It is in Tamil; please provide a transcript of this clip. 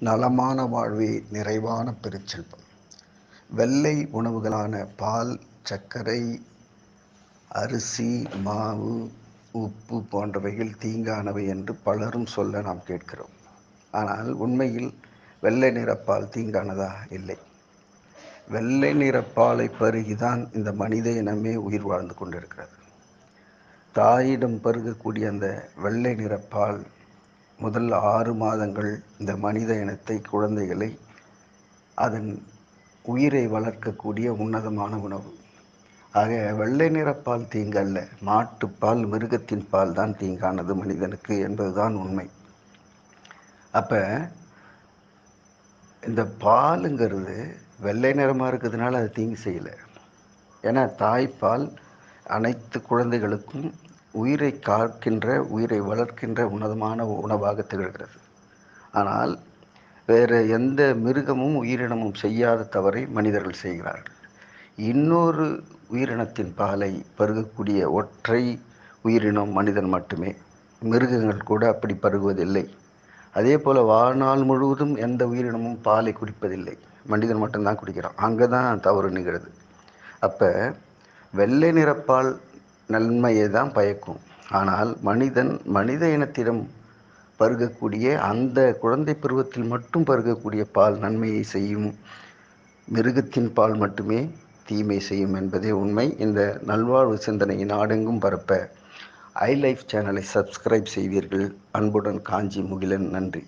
நலமான வாழ்வே நிறைவான பெருச்செல்வம் வெள்ளை உணவுகளான பால் சர்க்கரை அரிசி மாவு உப்பு போன்றவைகள் தீங்கானவை என்று பலரும் சொல்ல நாம் கேட்கிறோம். ஆனால் உண்மையில் வெள்ளை நிறப்பால் தீங்கானதா? இல்லை. வெள்ளை நிறப்பாலை பருகிதான் இந்த மனித இனமே உயிர் வாழ்ந்து கொண்டிருக்கிறது. தாயிடம் பருகக்கூடிய அந்த வெள்ளை நிறப்பால் முதல் ஆறு மாதங்கள் இந்த மனித இனத்தை குழந்தைகளை அதன் உயிரை வளர்க்கக்கூடிய உன்னதமான உணவு. ஆக வெள்ளை நிறப்பால் தீங்கல்ல மாட்டுப்பால் மிருகத்தின் பால் தான் தீங்கானது மனிதனுக்கு என்பதுதான் உண்மை. அப்போ இந்த பாலுங்கிறது வெள்ளை நிறமாக இருக்கிறதுனால அது தீங்கு செய்யலை. ஏன்னா தாய்ப்பால் அனைத்து குழந்தைகளுக்கும் உயிரை காக்கின்ற உயிரை வளர்க்கின்ற உன்னதமான உணவாக திகழ்கிறது. ஆனால் வேறு எந்த மிருகமும் உயிரினமும் செய்யாத தவறை மனிதர்கள் செய்கிறார்கள். இன்னொரு உயிரினத்தின் பாலை பருகக்கூடிய ஒற்றை உயிரினம் மனிதன் மட்டுமே. மிருகங்கள் கூட அப்படி பருகுவதில்லை. அதே போல் வாழ்நாள் முழுவதும் எந்த உயிரினமும் பாலை குடிப்பதில்லை. மனிதன் மட்டும்தான் குடிக்கிறான். அங்கே தான் தவறு நிகழ்கிறது அப்போ வெள்ளை நிறப்பால் நன்மையை தான் பயக்கும். ஆனால் மனிதன் மனித இனத்திடம் பருகக்கூடிய அந்த குழந்தை பருவத்தில் மட்டும் பருகக்கூடிய பால் நன்மையை செய்யும் மிருகத்தின் பால் மட்டுமே தீமை செய்யும் என்பதே உண்மை. இந்த நல்வாழ்வு சிந்தனையை நாடெங்கும் பரப்ப ஐ லைஃப் சேனலை சப்ஸ்கிரைப் செய்வீர்கள். அன்புடன் காஞ்சி முகிலன் நன்றி.